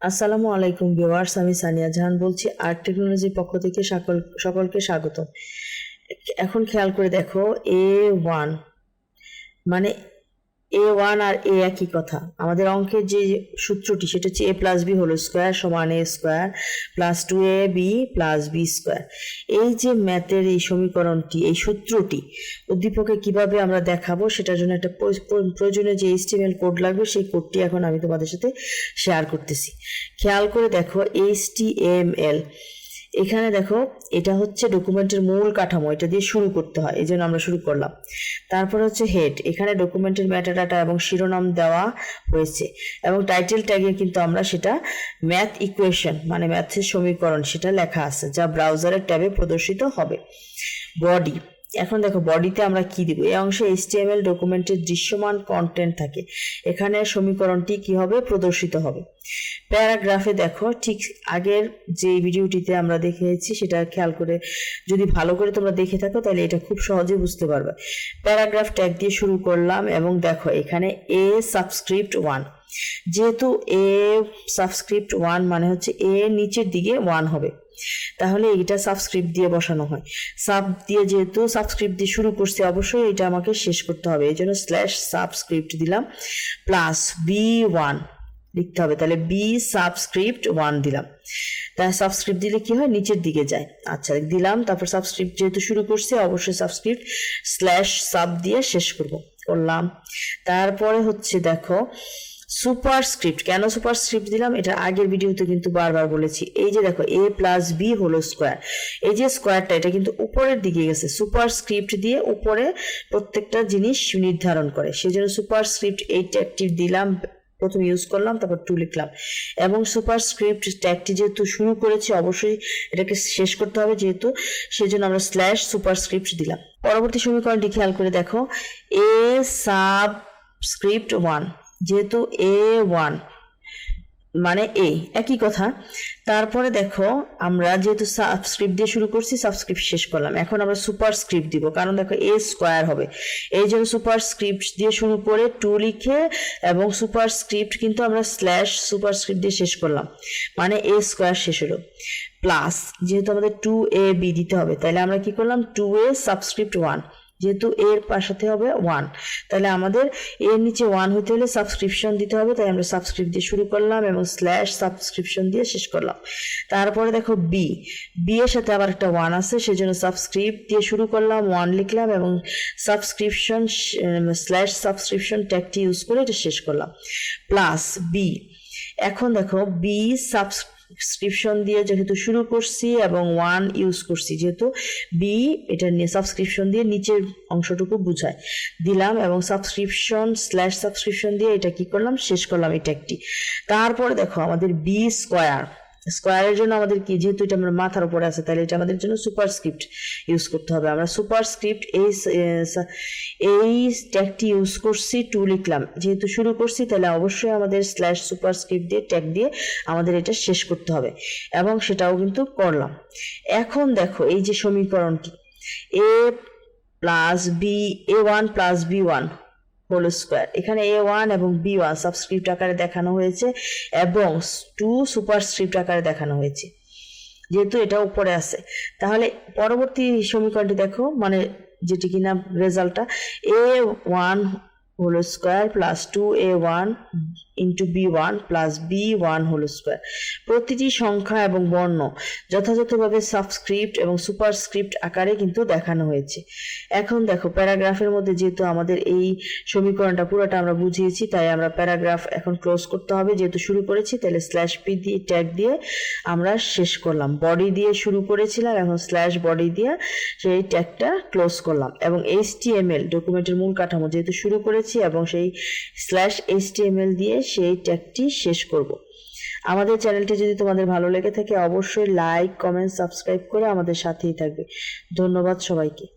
আসসালামু আলাইকুম ভিউয়ার্স, আমি সানিয়া জাহান বলছি আর্ট টেকনোলজির পক্ষ থেকে সকল সকলকে স্বাগত এখন খেয়াল করে দেখো এ ওয়ান মানে এ ওয়ান আর এ একই কথা। আমাদের অঙ্কের যে সূত্রটি, সেটা হচ্ছে এ প্লাস বি হলো স্কোয়ার সমান A square plus two A B plus B square এই যে ম্যাথের এই সমীকরণটি, এই সূত্রটি উদ্দীপকে কীভাবে আমরা দেখাবো, সেটার জন্য একটা প্রয়- প্রয়- প্রয়োজনীয় যে এইচটিএমএল কোড লাগবে, সেই কোডটি এখন আমি তোমাদের সাথে শেয়ার করতেছি। খেয়াল করে দেখো এইচটিএমএল এখানে দেখো, এটা হচ্ছে ডকুমেন্টের মূল কাঠামো, এটা দিয়ে শুরু করতে হয়, এই জন্য আমরা শুরু করলাম। তারপর হচ্ছে হেড এখানে ডকুমেন্টের ম্যাটাডাটা এবং শিরোনাম দেওয়া হয়েছে। এবং টাইটেল ট্যাগে কিন্তু আমরা সেটা ম্যাথ ইকুয়েশন মানে ম্যাথের সমীকরণ, সেটা লেখা আছে, যা ব্রাউজারের ট্যাবে প্রদর্শিত হবে। বডি এখন দেখো বডিতে আমরা কি দিব? এই অংশে এইচটিএমএল ডকুমেন্টের দৃশ্যমান কন্টেন্ট থাকে। এখানে সমীকরণটি কি হবে? প্রদর্শিত হবে। প্যারাগ্রাফে দেখো, ঠিক আগের যে ভিডিওটিতে আমরা দেখেছি, সেটা খেয়াল করে যদি ভালো করে তোমরা দেখে থাকো, তাহলে এটা খুব সহজে বুঝতে পারবে। প্যারাগ্রাফ ট্যাগ দিয়ে শুরু করলাম এবং দেখো, এখানে এ সাবস্ক্রিপ্ট ওয়ান যেহেতু এ সাবস্ক্রিপ্ট ওয়ান মানে হচ্ছে এ নিচের দিকে ওয়ান হবে। তাহলে এটা সাবস্ক্রিপ্ট দিয়ে বসানো হয়। সাব দিয়ে যেহেতু সাবস্ক্রিপ্ট দিয়ে শুরু করছি, অবশ্যই এটা আমাকে শেষ করতে হবে। এই জন্য স্ল্যাশ সাবস্ক্রিপ্ট দিলাম প্লাস বি ওয়ান লিখতে হবে। তাহলে বি সাবস্ক্রিপ্ট ওয়ান দিলাম। তাই সাবস্ক্রিপ্ট দিলে কি হয়? নিচের দিকে যায়। আচ্ছা দিলাম, তারপর সাবস্ক্রিপ্ট যেহেতু শুরু করছি, অবশ্যই সাবস্ক্রিপ্ট স্ল্যাশ সাব দিয়ে শেষ করব। করলাম। তারপরে হচ্ছে দেখো সুপার স্ক্রিপ্ট কেন সুপার স্ক্রিপ্ট দিলাম? এটা আগের ভিডিওতে কিন্তু বারবার বলেছি। এই যে দেখো এ প্লাস বি হলো স্কোয়ার এই যে স্কোয়ারটা এটা কিন্তু উপরের দিকে গেছে। সুপার স্ক্রিপ্ট দিয়ে উপরে প্রত্যেকটা জিনিস নির্ধারণ করে। সেই জন্য সুপার স্ক্রিপ্ট এই ট্যাগটি দিলাম, প্রথম ইউজ করলাম, তারপর টু লিখলাম। এবং সুপার স্ক্রিপ্ট ট্যাগটি যেহেতু শুরু করেছি, অবশ্যই এটাকে শেষ করতে হবে যেহেতু, সেজন্য আমরা স্ল্যাশ সুপার স্ক্রিপ্ট দিলাম। পরবর্তী সমীকরণটি খেয়াল করে দেখো। এ সাব স্ক্রিপ্ট ওয়ান যেহেতু এ ওয়ান মানে এ একই কথা। তারপরে দেখো, আমরা যেহেতু সাবস্ক্রিপ্ট দিয়ে শুরু করছি সাবস্ক্রিপ্ট শেষ করলাম। এখন আমরা সুপার স্ক্রিপ্ট দিব, কারণ দেখো এ স্কোয়ার হবে। এই জন্য সুপার স্ক্রিপ্ট দিয়ে শুরু করে টু লিখে এবং সুপার স্ক্রিপ্ট কিন্তু আমরা স্ল্যাশ সুপার স্ক্রিপ্ট দিয়ে শেষ করলাম। মানে এ স্কোয়ার শেষ হলো। প্লাস যেহেতু আমাদের টু এ বি দিতে হবে, তাহলে আমরা কি করলাম? টু এ সাবস্ক্রিপ্ট ওয়ান যেহেতু এর পাশাতে হবে ওয়ান তাহলে আমাদের এর নিচে ওয়ান হতে হলে সাবস্ক্রিপশন দিতে হবে, তাই আমরা সাবস্ক্রিপ্ট দিয়ে শুরু করলাম এবং স্ল্যাশ সাবস্ক্রিপশন দিয়ে শেষ করলাম। তারপরে দেখো বি বি এর সাথে আবার একটা ওয়ান আছে, সেজন্য সাবস্ক্রিপ্ট দিয়ে শুরু করলাম ওয়ান লিখলাম এবং সাবস্ক্রিপশন স্ল্যাশ সাবস্ক্রিপশন ট্যাগটি ইউজ করে এটা শেষ করলাম। প্লাস বি এখন দেখো বি সাবস্ক্রিপশন দিয়ে যেহেতু শুরু করছি এবং ওয়ান ইউজ করছি, যেহেতু বি এটা নিয়ে সাবস্ক্রিপশন দিয়ে নিচের অংশটুকু বুঝায়। দিলাম এবং সাবস্ক্রিপশন স্ল্যাশ সাবস্ক্রিপশন দিয়ে এটা কি করলাম? শেষ করলাম এটা একটি। তারপরে দেখো আমাদের বি স্কোয়ার স্কোয়ারের জন্য আমাদের কি? যেহেতু এটা আমার মাথার উপরে আছে, তাহলে এটা আমাদের জন্য সুপার স্ক্রিপ্ট ইউজ করতে হবে। আমরা সুপার স্ক্রিপ্ট এই এই ট্যাগটি ইউজ করছি টু লিখলাম। যেহেতু শুরু করছি, তাহলে অবশ্যই আমাদের স্ল্যাশ সুপার স্ক্রিপ্ট দিয়ে ট্যাগ দিয়ে আমাদের এটা শেষ করতে হবে। এবং সেটাও কিন্তু করলাম। এখন দেখো, এই যে সমীকরণটি। A plus B A one plus B one whole square এখানে এ ওয়ান এবং বি ওয়ান সাবস্ক্রিপ্ট আকারে দেখানো হয়েছে এবং টু সুপার স্ক্রিপ্ট আকারে দেখানো হয়েছে। যেহেতু এটা উপরে আছে। তাহলে পরবর্তী সমীকরণটি দেখো মানে যেটি কিনা রেজাল্টটা A one whole square plus two A one into B one plus B one whole square প্রতিটি সংখ্যা এবং বর্ণ যথাযথভাবে সাবস্ক্রিপ্ট এবং সুপারস্ক্রিপ্ট আকারে কিন্তু দেখানো হয়েছে। এখন দেখো, প্যারাগ্রাফের মধ্যে যেহেতু আমাদের এই সমীকরণটা পুরোটা আমরা বুঝিয়েছি, তাই আমরা প্যারাগ্রাফ এখন ক্লোজ করতে হবে। যেহেতু শুরু করেছি, তাহলে স্ল্যাশ পি দিয়ে ট্যাগ দিয়ে আমরা শেষ করলাম। বডি দিয়ে শুরু করেছিলাম, এখন স্ল্যাশ বডি দিয়ে সেই ট্যাগটা ক্লোজ করলাম। এবং এইচ ডকুমেন্টের মূল কাঠামো যেহেতু শুরু করেছি এবং সেই স্ল্যাশ এইচটিএমএল দিয়ে সেই ট্যাগটি শেষ করব। আমাদের চ্যানেলটি যদি তোমাদের ভালো লেগে থাকে, অবশ্যই লাইক কমেন্ট সাবস্ক্রাইব করে আমাদের সাথেই থাকবে। ধন্যবাদ সবাইকে।